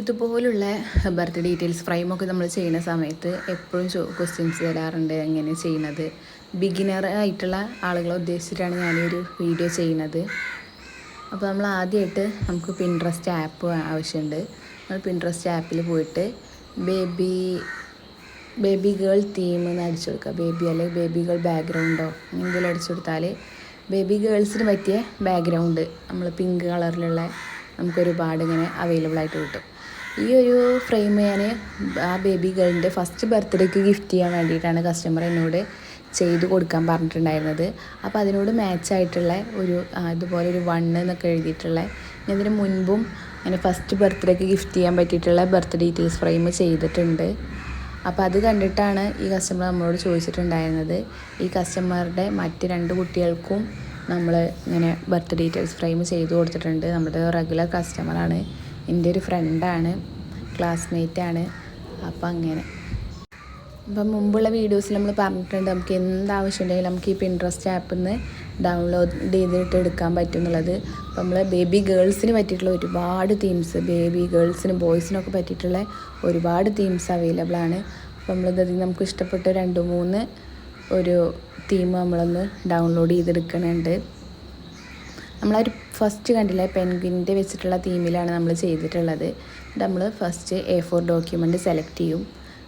ഇതുപോലുള്ള birth details ഫ്രെയിമൊക്കെ നമ്മൾ ചെയ്യുന്ന സമയത്ത് എപ്പോഴും ക്വസ്റ്റ്യൻസ് വരാറുണ്ട്. എങ്ങനെ ചെയ്യുന്നത്? ബിഗിനർ ആയിട്ടുള്ള ആളുകളെ ഉദ്ദേശിച്ചിട്ടാണ് ഞാനൊരു വീഡിയോ ചെയ്യുന്നത്. അപ്പോൾ നമ്മൾ ആദ്യമായിട്ട് നമുക്ക് പിൻട്രസ്റ്റ് ആപ്പ് ആവശ്യമുണ്ട് നമ്മൾ പിൻട്രസ്റ്റ് ആപ്പിൽ പോയിട്ട് ബേബി ബേബി ഗേൾ തീം എന്ന് അടിച്ചു കൊടുക്കുക ബേബി അല്ലെങ്കിൽ ബേബി ഗേൾ ബാക്ക്ഗ്രൗണ്ടോ എന്തെങ്കിലും അടിച്ചു കൊടുത്താൽ ബേബി ഗേൾസിന് പറ്റിയ ബാക്ക്ഗ്രൗണ്ട് നമ്മൾ പിങ്ക് കളറിലുള്ള നമുക്കൊരുപാട് ഇങ്ങനെ അവൈലബിൾ ആയിട്ട് കിട്ടും. ഈ ഒരു ഫ്രെയിം ഞാൻ ആ ബേബി ഗേളിന്റെ ഫസ്റ്റ് ബർത്ത്ഡേക്ക് ഗിഫ്റ്റ് ചെയ്യാൻ വേണ്ടിയിട്ടാണ് കസ്റ്റമർ എന്നോട് ചെയ്ത് കൊടുക്കാൻ പറഞ്ഞിട്ടുണ്ടായിരുന്നത്. അപ്പോൾ അതിനോട് മാച്ച് ആയിട്ടുള്ള ഒരു ഇതുപോലെ ഒരു വണ്ണ് എന്നൊക്കെ എഴുതിയിട്ടുള്ള ഞാൻ ഇതിന് മുൻപും അങ്ങനെ ഫസ്റ്റ് ബർത്ത്ഡേക്ക് ഗിഫ്റ്റ് ചെയ്യാൻ പറ്റിയിട്ടുള്ള ബർത്ത് ഡീറ്റെയിൽസ് ഫ്രെയിം ചെയ്തിട്ടുണ്ട്. അപ്പോൾ അത് കണ്ടിട്ടാണ് ഈ കസ്റ്റമർ നമ്മളോട് ചോദിച്ചിട്ടുണ്ടായിരുന്നത്. ഈ കസ്റ്റമറുടെ മറ്റ് രണ്ട് കുട്ടികൾക്കും നമ്മൾ ഇങ്ങനെ ബർത്ത് ഡീറ്റെയിൽസ് ഫ്രെയിം ചെയ്ത് കൊടുത്തിട്ടുണ്ട്. നമ്മുടെ റെഗുലർ കസ്റ്റമറാണ് എന്റെ ഒരു ഫ്രണ്ടാണ് ക്ലാസ്മേറ്റാണ് അപ്പം അങ്ങനെ. അപ്പം മുമ്പുള്ള വീഡിയോസിൽ നമ്മൾ പറഞ്ഞിട്ടുണ്ട് നമുക്ക് എന്താവശ്യമുണ്ടെങ്കിലും നമുക്ക് ഈ പിൻട്രസ്റ്റ് ആപ്പിൽ നിന്ന് ഡൗൺലോഡ് ചെയ്തിട്ട് എടുക്കാൻ പറ്റും എന്നുള്ളത്. അപ്പം നമ്മൾ ബേബി ഗേൾസിന് പറ്റിയിട്ടുള്ള ഒരുപാട് തീംസ് ബേബി ഗേൾസിനും ബോയ്സിനൊക്കെ പറ്റിയിട്ടുള്ള ഒരുപാട് തീംസ് അവൈലബിൾ ആണ്. അപ്പം നമ്മളിത് നമുക്ക് ഇഷ്ടപ്പെട്ട രണ്ട് മൂന്ന് ഒരു തീം നമ്മളൊന്ന് ഡൗൺലോഡ് ചെയ്തെടുക്കണുണ്ട്. നമ്മളൊരു ഫസ്റ്റ് കണ്ടില്ലേ പെൻഗ്വിന്റെ വെച്ചിട്ടുള്ള തീമിലാണ് നമ്മൾ ചെയ്തിട്ടുള്ളത്. നമ്മൾ first A four document select ചെയ്യും.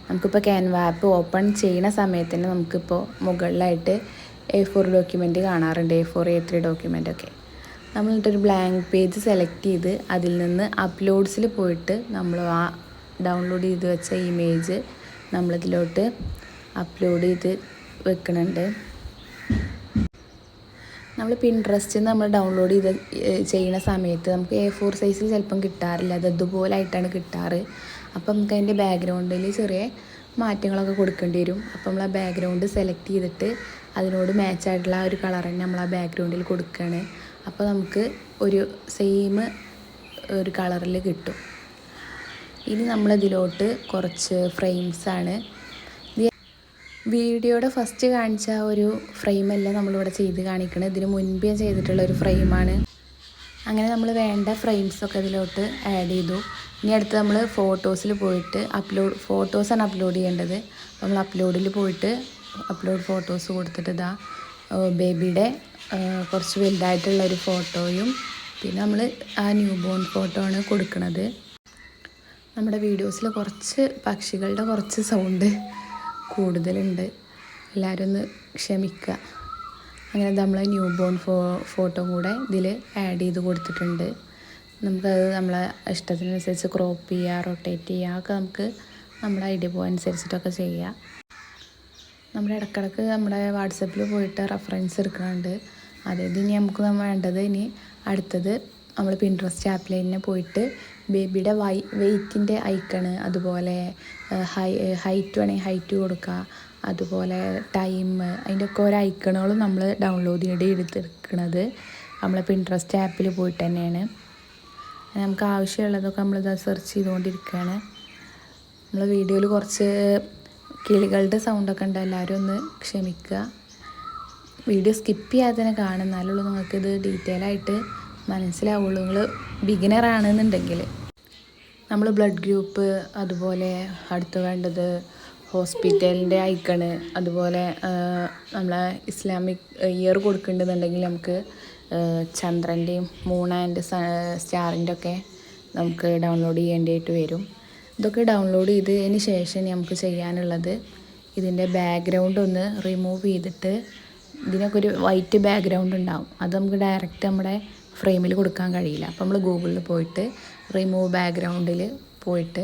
നമുക്കിപ്പോൾ ക്യാൻവ ആപ്പ് ഓപ്പൺ ചെയ്യുന്ന സമയത്ത് തന്നെ നമുക്കിപ്പോൾ മുകളിലായിട്ട് എ ഫോർ ഡോക്യുമെന്റ് കാണാറുണ്ട്. A four A three document ഒക്കെ. നമ്മളിട്ടൊരു ബ്ലാങ്ക് പേജ് സെലക്ട് ചെയ്ത് അതിൽ നിന്ന് അപ്ലോഡ്സിൽ പോയിട്ട് നമ്മൾ ആ ഡൗൺലോഡ് ചെയ്ത് വെച്ച ഇമേജ് നമ്മളിതിലോട്ട് അപ്ലോഡ് ചെയ്ത് വെക്കുന്നുണ്ട് നമ്മൾ പിൻട്രസ്റ്റ് നമ്മൾ ഡൗൺലോഡ് ചെയ്ത് ചെയ്യുന്ന സമയത്ത് നമുക്ക് എ ഫോർ സൈസിൽ ചിലപ്പം കിട്ടാറില്ല. അത് അതുപോലെ ആയിട്ടാണ് കിട്ടാറ്. അപ്പം നമുക്ക് അതിന്റെ ബാക്ക്ഗ്രൗണ്ടിൽ ചെറിയ മാറ്റങ്ങളൊക്കെ കൊടുക്കേണ്ടി വരും. അപ്പം നമ്മൾ ആ ബാക്ക്ഗ്രൗണ്ട് സെലക്ട് ചെയ്തിട്ട് അതിനോട് മാച്ച് ആയിട്ടുള്ള ആ ഒരു കളർ തന്നെ നമ്മൾ ആ ബാക്ക്ഗ്രൗണ്ടിൽ കൊടുക്കുകയാണ് അപ്പോൾ നമുക്ക് ഒരു സെയിം ഒരു കളറിൽ കിട്ടും. ഇനി നമ്മളിതിലോട്ട് കുറച്ച് ഫ്രെയിംസാണ് വീഡിയോയുടെ ഫസ്റ്റ് കാണിച്ച ഒരു ഫ്രെയിമല്ല നമ്മളിവിടെ ചെയ്ത് കാണിക്കുന്നത് ഇതിന് മുൻപേ ചെയ്തിട്ടുള്ള ഒരു ഫ്രെയിമാണ്. അങ്ങനെ നമ്മൾ വേണ്ട ഫ്രെയിംസൊക്കെ ഇതിലോട്ട് ആഡ് ചെയ്തു. ഇനി അടുത്ത് നമ്മൾ ഫോട്ടോസിൽ പോയിട്ട് അപ്ലോഡ് ഫോട്ടോസാണ് അപ്ലോഡ് ചെയ്യേണ്ടത്. നമ്മൾ അപ്ലോഡിൽ പോയിട്ട് അപ്ലോഡ് ഫോട്ടോസ് കൊടുത്തിട്ട് ഇതാ ബേബിയുടെ കുറച്ച് വലുതായിട്ടുള്ള ഒരു ഫോട്ടോയും പിന്നെ നമ്മൾ ആ ന്യൂ ബോൺ ഫോട്ടോ ആണ് കൊടുക്കുന്നത് നമ്മുടെ വീഡിയോസിൽ കുറച്ച് പക്ഷികളുടെ കുറച്ച് സൗണ്ട് കൂടുതലുണ്ട്. എല്ലാവരും ഒന്ന് ക്ഷമിക്കുക. അങ്ങനെ നമ്മൾ ന്യൂ ബോൺ ഫോ ഫോട്ടോ കൂടെ ഇതിൽ ആഡ് ചെയ്ത് കൊടുത്തിട്ടുണ്ട്. നമുക്കത് നമ്മളെ ഇഷ്ടത്തിനനുസരിച്ച് ക്രോപ്പ് ചെയ്യുക റൊട്ടേറ്റ് ചെയ്യുക ഒക്കെ നമുക്ക് നമ്മുടെ ഐഡിയ പോ അനുസരിച്ചിട്ടൊക്കെ ചെയ്യുക നമ്മുടെ ഇടക്കിടക്ക് നമ്മുടെ വാട്സപ്പിൽ പോയിട്ട് റെഫറൻസ് എടുക്കുന്നുണ്ട്. അതായത് ഇനി നമുക്ക് വേണ്ടത് ഇനി അടുത്തത് നമ്മൾ പിൻട്രസ്റ്റ് ആപ്പിൽ തന്നെ പോയിട്ട് ബേബിയുടെ വൈ വെയ്റ്റിന്റെ ഐക്കണ് അതുപോലെ ഹൈ ഹൈറ്റ് വേണമെങ്കിൽ ഹൈറ്റ് കൊടുക്കുക അതുപോലെ ടൈം അതിന്റെ ഒക്കെ ഓരോ ഐക്കണുകളും നമ്മൾ ഡൗൺലോഡ് ചെയ്ത് എടുത്തെടുക്കുന്നത് നമ്മളെ പിൻട്രസ്റ്റ് ആപ്പിൽ പോയിട്ട് തന്നെയാണ്. നമുക്ക് ആവശ്യമുള്ളതൊക്കെ നമ്മളിത് സെർച്ച് ചെയ്തുകൊണ്ടിരിക്കുകയാണ് നമ്മൾ വീഡിയോയിൽ കുറച്ച് കിളികളുടെ സൗണ്ടൊക്കെ ഉണ്ട് എല്ലാവരും ഒന്ന് ക്ഷമിക്കുക വീഡിയോ സ്കിപ്പ് ചെയ്യാതെ തന്നെ കാണുന്നാലുള്ളൂ നിങ്ങൾക്കിത് ഡീറ്റെയിൽ ആയിട്ട് മനസ്സിലാവുള്ളൂ. നിങ്ങൾ ബിഗിനർ ആണെന്നുണ്ടെങ്കിൽ നമ്മൾ ബ്ലഡ് ഗ്രൂപ്പ് അതുപോലെ അടുത്ത് വേണ്ടത് ഹോസ്പിറ്റലിന്റെ ഐക്കണ് അതുപോലെ നമ്മളെ ഇസ്ലാമിക് ഇയർ കൊടുക്കുന്നുണ്ടെന്നുണ്ടെങ്കിൽ നമുക്ക് ചന്ദ്രന്റെയും മൂൺ ആൻഡ് സ്റ്റാറിന്റെ ഒക്കെ നമുക്ക് ഡൗൺലോഡ് ചെയ്യേണ്ടിയിട്ട് വരും. ഇതൊക്കെ ഡൗൺലോഡ് ചെയ്തതിന് ശേഷം നമുക്ക് ചെയ്യാനുള്ളത് ഇതിന്റെ ബാക്ക്ഗ്രൗണ്ട് ഒന്ന് റിമൂവ് ചെയ്തിട്ട് ഇതിനൊക്കെ ഒരു വൈറ്റ് ബാക്ക്ഗ്രൗണ്ട് ഉണ്ടാവും. അത് നമുക്ക് ഡയറക്റ്റ് നമ്മുടെ ഫ്രെയിമിൽ കൊടുക്കാൻ കഴിയില്ല. അപ്പോൾ നമ്മൾ ഗൂഗിളിൽ പോയിട്ട് റിമൂവ് ബാക്ക്ഗ്രൗണ്ടിൽ പോയിട്ട്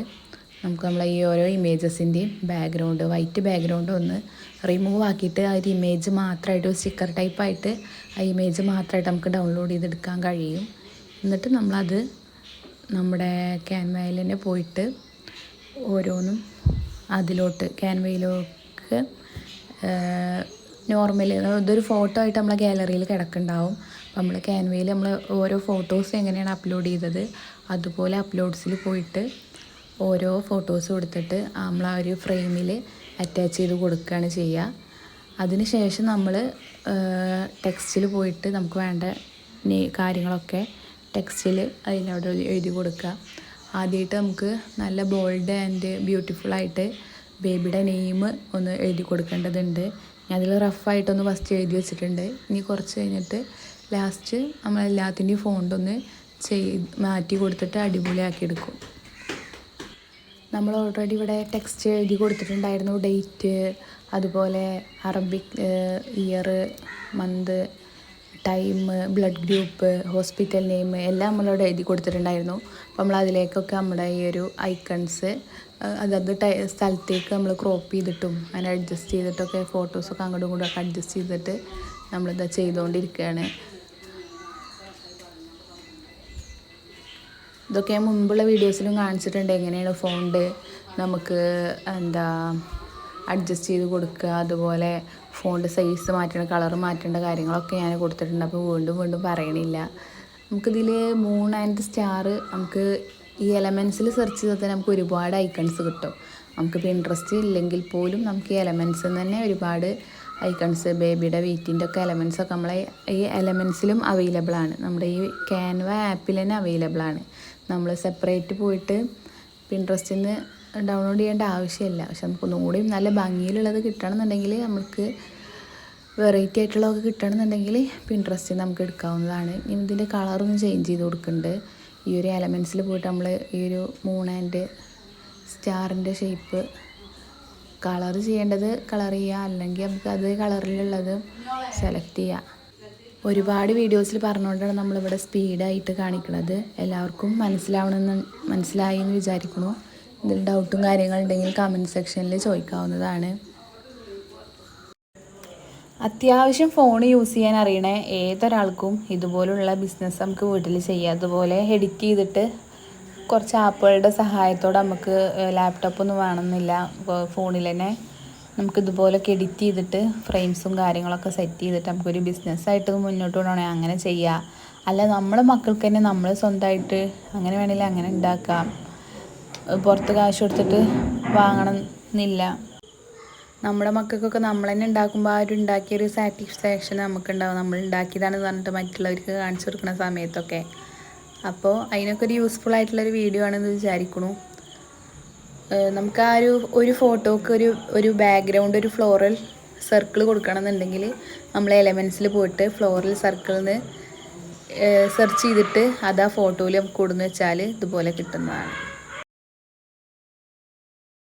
നമുക്ക് നമ്മളെ ഈ ഓരോ ഇമേജസിന്റെയും ബാക്ക്ഗ്രൗണ്ട് വൈറ്റ് ബാക്ക്ഗ്രൗണ്ട് ഒന്ന് റിമൂവ് ആക്കിയിട്ട് ആ ഒരു ഇമേജ് മാത്രമായിട്ട് ഒരു സ്റ്റിക്കർ ടൈപ്പായിട്ട് ആ ഇമേജ് മാത്രമായിട്ട് നമുക്ക് ഡൗൺലോഡ് ചെയ്തെടുക്കാൻ കഴിയും. എന്നിട്ട് നമ്മളത് നമ്മുടെ ക്യാൻവയിൽ തന്നെ പോയിട്ട് ഓരോന്നും അതിലോട്ട് ക്യാൻവയിലേക്ക് നോർമൽ ഇതൊരു ഫോട്ടോ ആയിട്ട് നമ്മളെ ഗാലറിയിൽ കിടക്കുന്നുണ്ടാവും. നമ്മൾ ക്യാൻവയിൽ നമ്മൾ ഓരോ ഫോട്ടോസ് എങ്ങനെയാണ് അപ്ലോഡ് ചെയ്തത് അതുപോലെ അപ്ലോഡ്സിൽ പോയിട്ട് ഓരോ ഫോട്ടോസ് കൊടുത്തിട്ട് നമ്മൾ ആ ഒരു ഫ്രെയിമിൽ അറ്റാച്ച് ചെയ്ത് കൊടുക്കുകയാണ് ചെയ്യുക അതിനുശേഷം നമ്മൾ ടെക്സ്റ്റിൽ പോയിട്ട് നമുക്ക് വേണ്ട കാര്യങ്ങളൊക്കെ ടെക്സ്റ്റിൽ അതിനവിടെ എഴുതി കൊടുക്കുക ആദ്യമായിട്ട് നമുക്ക് നല്ല ബോൾഡ് ആൻഡ് ബ്യൂട്ടിഫുൾ ആയിട്ട് ബേബിയുടെ നെയിം ഒന്ന് എഴുതി കൊടുക്കേണ്ടതുണ്ട്. ഞാൻ റഫായിട്ടൊന്ന് ഫസ്റ്റ് എഴുതി വെച്ചിട്ടുണ്ട്. ഇനി കുറച്ച് കഴിഞ്ഞിട്ട് ലാസ്റ്റ് നമ്മളെല്ലാത്തിന്റെയും ഫോണ്ടൊന്ന് ചെയ്ത് മാറ്റി കൊടുത്തിട്ട് അടിപൊളിയാക്കി എടുക്കും നമ്മൾ ഓൾറെഡി ഇവിടെ ടെക്സ്റ്റ് എഴുതി കൊടുത്തിട്ടുണ്ടായിരുന്നു. ഡേറ്റ് അതുപോലെ Arabic year month time blood group hospital name എല്ലാം നമ്മളവിടെ എഴുതി കൊടുത്തിട്ടുണ്ടായിരുന്നു. അപ്പോൾ നമ്മൾ അതിലേക്കൊക്കെ നമ്മുടെ ഈ ഒരു ഐക്കൺസ് അതത് സ്ഥലത്തേക്ക് നമ്മൾ ക്രോപ്പ് ചെയ്തിട്ടും അങ്ങനെ അഡ്ജസ്റ്റ് ചെയ്തിട്ടൊക്കെ ഫോട്ടോസൊക്കെ അങ്ങോട്ടും ഇങ്ങോട്ടും ഒക്കെ അഡ്ജസ്റ്റ് ചെയ്തിട്ട് നമ്മളിതാ ചെയ്തുകൊണ്ടിരിക്കുകയാണ്. ഇതൊക്കെ ഞാൻ മുൻപുള്ള വീഡിയോസിലും കാണിച്ചിട്ടുണ്ട്. എങ്ങനെയാണ് ഫോണ്ട് നമുക്ക് എന്താ അഡ്ജസ്റ്റ് ചെയ്ത് കൊടുക്കുക അതുപോലെ ഫോണിന്റെ സൈസ് മാറ്റേണ്ട കളർ മാറ്റേണ്ട കാര്യങ്ങളൊക്കെ ഞാൻ കൊടുത്തിട്ടുണ്ട്. അപ്പോൾ വീണ്ടും വീണ്ടും പറയണില്ല. നമുക്കിതിൽ മൂൺ ആൻഡ് സ്റ്റാർ നമുക്ക് ഈ എലമെൻസിൽ സെർച്ച് ചെയ്താൽ തന്നെ നമുക്ക് ഒരുപാട് ഐക്കൺസ് കിട്ടും. നമുക്കിപ്പോൾ ഇൻട്രസ്റ്റ് ഇല്ലെങ്കിൽ പോലും നമുക്ക് ഈ എലമെൻസിൽ തന്നെ ഒരുപാട് ഐക്കൺസ് ബേബിയുടെ വെയ്റ്റിന്റെ ഒക്കെ എലമെൻസ് ഒക്കെ നമ്മളെ ഈ എലമെൻസിലും അവൈലബിൾ ആണ്. നമ്മുടെ ഈ ക്യാൻവ ആപ്പിൽ തന്നെ അവൈലബിൾ ആണ്. നമ്മൾ സെപ്പറേറ്റ് പോയിട്ട് പിൻട്രസ്റ്റിൽ നിന്ന് ഡൗൺലോഡ് ചെയ്യേണ്ട ആവശ്യമില്ല. പക്ഷെ നമുക്ക് ഒന്നുകൂടി നല്ല ഭംഗിയിലുള്ളത് കിട്ടണമെന്നുണ്ടെങ്കിൽ നമുക്ക് വെറൈറ്റി ആയിട്ടുള്ളതൊക്കെ കിട്ടണമെന്നുണ്ടെങ്കിൽ പിൻട്രസ്റ്റിൽ നമുക്ക് എടുക്കാവുന്നതാണ്. ഇനി ഇതിന്റെ കളറൊന്നും ചേഞ്ച് ചെയ്ത് കൊടുക്കുന്നുണ്ട് ഈ ഒരു എലമെൻസിൽ പോയിട്ട് നമ്മൾ ഈ ഒരു മൂൺ ആൻഡ് സ്റ്റാറിന്റെ ഷേപ്പ് കളർ ചെയ്യേണ്ടത് കളർ ചെയ്യുക അല്ലെങ്കിൽ നമുക്ക് അത് കളറിലുള്ളത് സെലക്ട് ചെയ്യാം. ഒരുപാട് വീഡിയോസിൽ പറഞ്ഞുകൊണ്ടാണ് നമ്മളിവിടെ സ്പീഡായിട്ട് കാണിക്കുന്നത് എല്ലാവർക്കും മനസ്സിലാവണമെന്ന് മനസ്സിലായി എന്ന് വിചാരിക്കുന്നു. ഇതിൽ ഡൗട്ടും കാര്യങ്ങളുണ്ടെങ്കിൽ കമന്റ് സെക്ഷനിൽ ചോദിക്കാവുന്നതാണ്. അത്യാവശ്യം ഫോൺ യൂസ് ചെയ്യാൻ അറിയണ ഏതൊരാൾക്കും ഇതുപോലുള്ള ബിസിനസ് നമുക്ക് വീട്ടിൽ ചെയ്യാം. അതുപോലെ എഡിറ്റ് ചെയ്തിട്ട് കുറച്ച് ആപ്പുകളുടെ സഹായത്തോടെ നമുക്ക് ലാപ്ടോപ്പൊന്നും വേണമെന്നില്ല. ഫോണിൽ തന്നെ നമുക്ക് ഇതുപോലൊക്കെ എഡിറ്റ് ചെയ്തിട്ട് ഫ്രെയിംസും കാര്യങ്ങളൊക്കെ സെറ്റ് ചെയ്തിട്ട് നമുക്കൊരു ബിസിനസ്സായിട്ട് മുന്നോട്ട് കൊണ്ടുപോകണേ അങ്ങനെ ചെയ്യുക അല്ല നമ്മളെ മക്കൾക്ക് തന്നെ നമ്മൾ സ്വന്തമായിട്ട് അങ്ങനെ വേണമെങ്കിൽ അങ്ങനെ ഉണ്ടാക്കാം. പുറത്ത് കാശ് കൊടുത്തിട്ട് വാങ്ങണം എന്നില്ല നമ്മുടെ മക്കൾക്കൊക്കെ നമ്മൾ തന്നെ ഉണ്ടാക്കുമ്പോൾ ആ ഒരു ഉണ്ടാക്കിയൊരു സാറ്റിസ്ഫാക്ഷൻ നമുക്കുണ്ടാവും. നമ്മൾ ഉണ്ടാക്കിയതാണെന്ന് പറഞ്ഞിട്ട് മറ്റുള്ളവർക്ക് കാണിച്ചു കൊടുക്കുന്ന സമയത്തൊക്കെ. അപ്പോൾ അതിനൊക്കെ ഒരു യൂസ്ഫുൾ ആയിട്ടുള്ളൊരു വീഡിയോ ആണെന്ന് വിചാരിക്കണു നമുക്ക് ആ ഒരു ഒരു ഫോട്ടോക്ക് ഒരു ഒരു ബാക്ക്ഗ്രൗണ്ട് ഒരു ഫ്ലോറൽ സർക്കിൾ കൊടുക്കണമെന്നുണ്ടെങ്കിൽ നമ്മൾ എലമെൻസിൽ പോയിട്ട് ഫ്ലോറൽ സർക്കിളിൽ നിന്ന് സെർച്ച് ചെയ്തിട്ട് അത് ആ ഫോട്ടോയിൽ കൊടുന്ന് വെച്ചാൽ ഇതുപോലെ കിട്ടുന്നതാണ്.